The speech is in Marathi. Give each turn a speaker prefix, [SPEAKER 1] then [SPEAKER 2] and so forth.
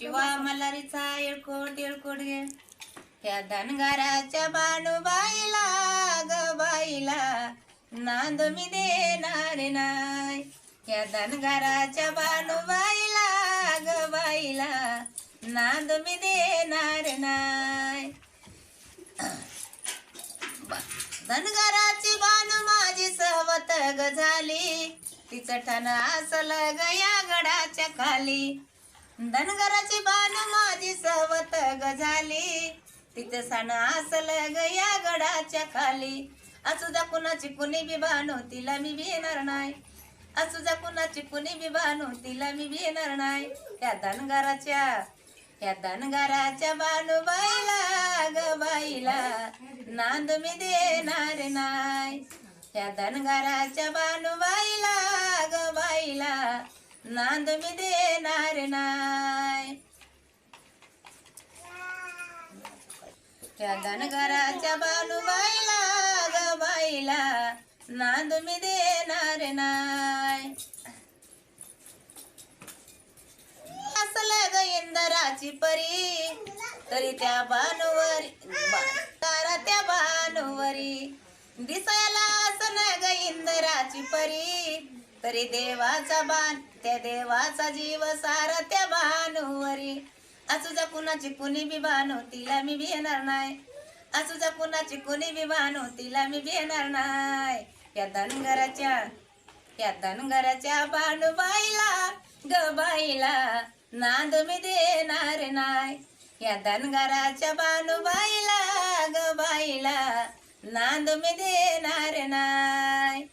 [SPEAKER 1] शिवा मल्हारीचा येळकोट येळकोट गे त्या धनगराच्या बाणूबाईला ग बाईला नांद मी देणार नाय या धनगराच्या बाणूबाईला ग बाईला नांद मी देणार नाय धनगराची बाणू माझी सवत ग झाली. तिचं ठण असलं ग या गडाच्या खाली. धनगराची बाण माझी सवत ग झाली. तिचं सण असलं ग या गडाच्या खाली. असू जा कुणाची कुणी बी बाणू तिला मी भेणार नाही. असू जा कुणाची कुणी बी बाणू तिला मी भेणार नाही. या धनगराच्या या धनगराच्या बाणूबाईला ग बाईला नांद मी देणार नाही. या धनगराच्या बाणू बाई नांद मी देणार नाही त्या धनगराच्या बाणूबाईला ग बाईला नांद मी देणार नाय. असलं ग इंदराची परी तरी त्या बानुवरी तारा त्या बानुवरी दिसायला असं ग इंदराची परी तरी देवाचा बाण त्या देवाचा जीव सारा त्या भानुवरी असू जा कुणाची कुणी बी भानू हो, तिला मी भिणार नाही. असू जा कुणाची कुणी बी भानू हो, तिला मी भेणार नाही. या धनगराच्या या धनगराच्या भानुबाईला ग बाईला नांद मी देणार नाही. या धनगराच्या भानुबाईला ग बाईला नांद मी देणार नाही.